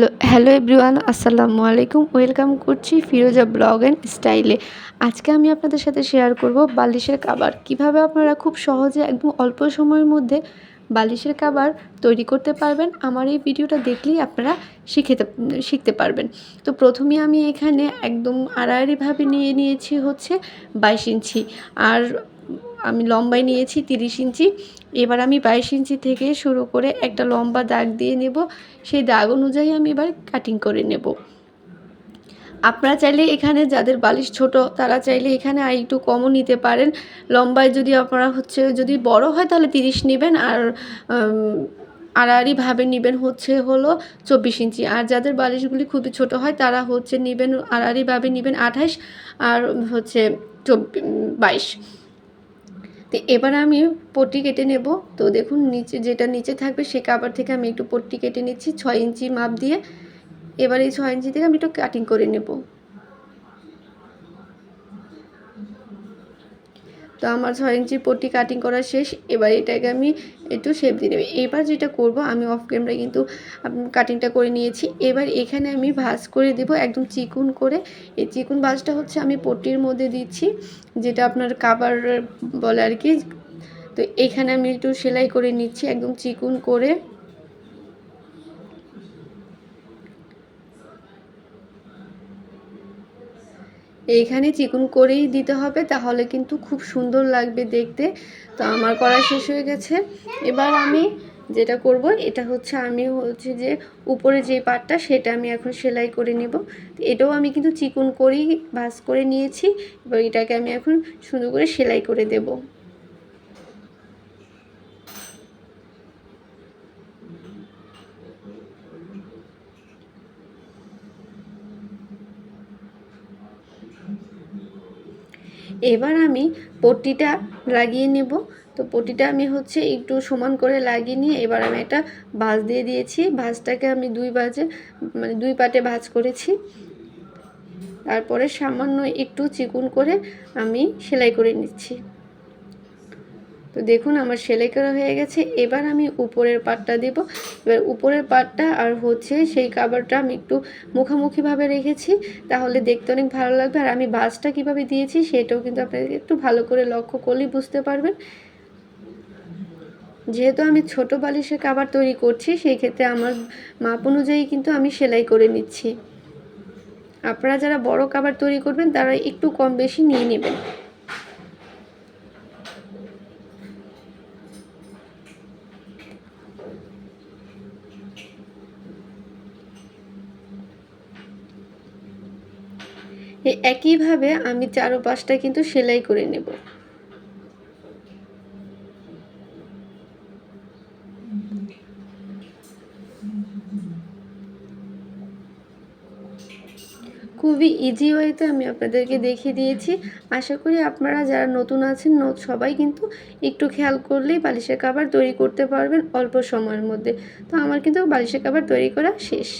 Hello hello everyone, আসসালামু আলাইকুম। Welcome করছি ফিরোজা ব্লগ অ্যান্ড স্টাইলে। আজকে আমি আপনাদের সাথে শেয়ার করব বালিশের কাবার। কীভাবে আপনারা খুব সহজে একদম অল্প সময়ের মধ্যে বালিশের কাবার তৈরি করতে পারবেন, আমার এই ভিডিওটা দেখলেই আপনারা শিখেতে শিখতে পারবেন। তো প্রথমে আমি এখানে একদম আড়াআড়িভাবে নিয়ে নিয়েছি হচ্ছে বাইশ ইঞ্চি। আর আমি লম্বায় নিয়েছি তিরিশ ইঞ্চি। এবার আমি বাইশ ইঞ্চি থেকে শুরু করে একটা লম্বা দাগ দিয়ে নেব। সেই দাগ অনুযায়ী আমি এবার কাটিং করে নেব। আপনারা চাইলে এখানে যাদের বালিশ ছোট, তারা চাইলে এখানে আর একটু কমও নিতে পারেন। লম্বায় যদি আপনারা হচ্ছে যদি বড় হয় তাহলে তিরিশ নেবেন আর আড়াআড়িভাবে নেবেন হচ্ছে হলো চব্বিশ ইঞ্চি। আর যাদের বালিশগুলি খুবই ছোট হয়, তারা হচ্ছে নেবেন আড়াআড়িভাবে নেবেন আঠাশ আর হচ্ছে চব্বিশ বাইশ। তো এবার আমি পট্টি কেটে নেব। তো দেখুন নিচে যেটা নিচে থাকবে সে কাপড় থেকে আমি একটু পট্টি কেটে নিচ্ছি, ছয় ইঞ্চি মাপ দিয়ে। এবার এই ছয় ইঞ্চি থেকে আমি একটু কাটিং করে নেব। তো আমার ছয় ইঞ্চি পট্টি কাটিং করা শেষ, এবার এটাকে আমি একটু শেপ দিয়ে নেব। এবার যেটা করব, আমি অফ ক্যামেরায় কিন্তু কাটিংটা করে নিয়েছি। এবার এখানে আমি ভাজ করে দেব, একদম চিকুন করে। এই চিকুন ভাজটা হচ্ছে আমি পট্টির মধ্যে দিচ্ছি, যেটা আপনার কাবার বলে আর কি। তো এখানে আমি একটু সেলাই করে নিচ্ছি, একদম চিকুন করে। এইখানে চিকুন করেই দিতে হবে, তাহলে কিন্তু খুব সুন্দর লাগবে দেখতে। তো আমার করা শেষ হয়ে গেছে। এবার আমি যেটা করব, এটা হচ্ছে আমি হচ্ছে যে উপরে যে পাটটা, সেটা আমি এখন সেলাই করে নেব। এটাও আমি কিন্তু চিকুন করেই ভাস করে নিয়েছি, এবার এটাকে আমি এখন সুন্দর করে সেলাই করে দেবো। এবার আমি পটিটা লাগিয়ে নেব। তো পটিটা আমি হচ্ছে একটু সমান করে লাগিয়ে নিয়ে এবার আমি একটা ভাঁজ দিয়ে দিয়েছি। ভাঁজটাকে আমি দুই বাজে মানে দুই পাটে ভাঁজ করেছি। তারপরে সামান্য একটু চিকুন করে আমি সেলাই করে নিচ্ছি। তো দেখুন, আমার সেলাই করা হয়ে গেছে। এবার আমি উপরের পাটটা দেব। এবার উপরের পাটটা আর হচ্ছে সেই কাবারটা আমি একটু মুখামুখিভাবে রেখেছি, তাহলে দেখতে অনেক ভালো লাগবে। আর আমি বাসটা কীভাবে দিয়েছি সেটাও কিন্তু আপনাদের একটু ভালো করে লক্ষ্য করলেই বুঝতে পারবেন। যেহেতু আমি ছোট বালিশের কাবার তৈরি করছি, সেই ক্ষেত্রে আমার মাপ অনুযায়ী কিন্তু আমি সেলাই করে নিচ্ছি। আপনারা যারা বড় কাবার তৈরি করবেন, তারা একটু কম বেশি নিয়ে নেবেন। একইভাবে আমি চারো পাঁচটা কিন্তু সেলাই করে নেব। খুবই ইজি ওয়েতে আমি আপনাদেরকে দেখিয়ে দিয়েছি। আশা করি আপনারা যারা নতুন আছেন সবাই কিন্তু একটু খেয়াল করলেই বালিশের কাবার তৈরি করতে পারবেন অল্প সময়ের মধ্যে। তো আমার কিন্তু বালিশের কাবার তৈরি করা শেষ।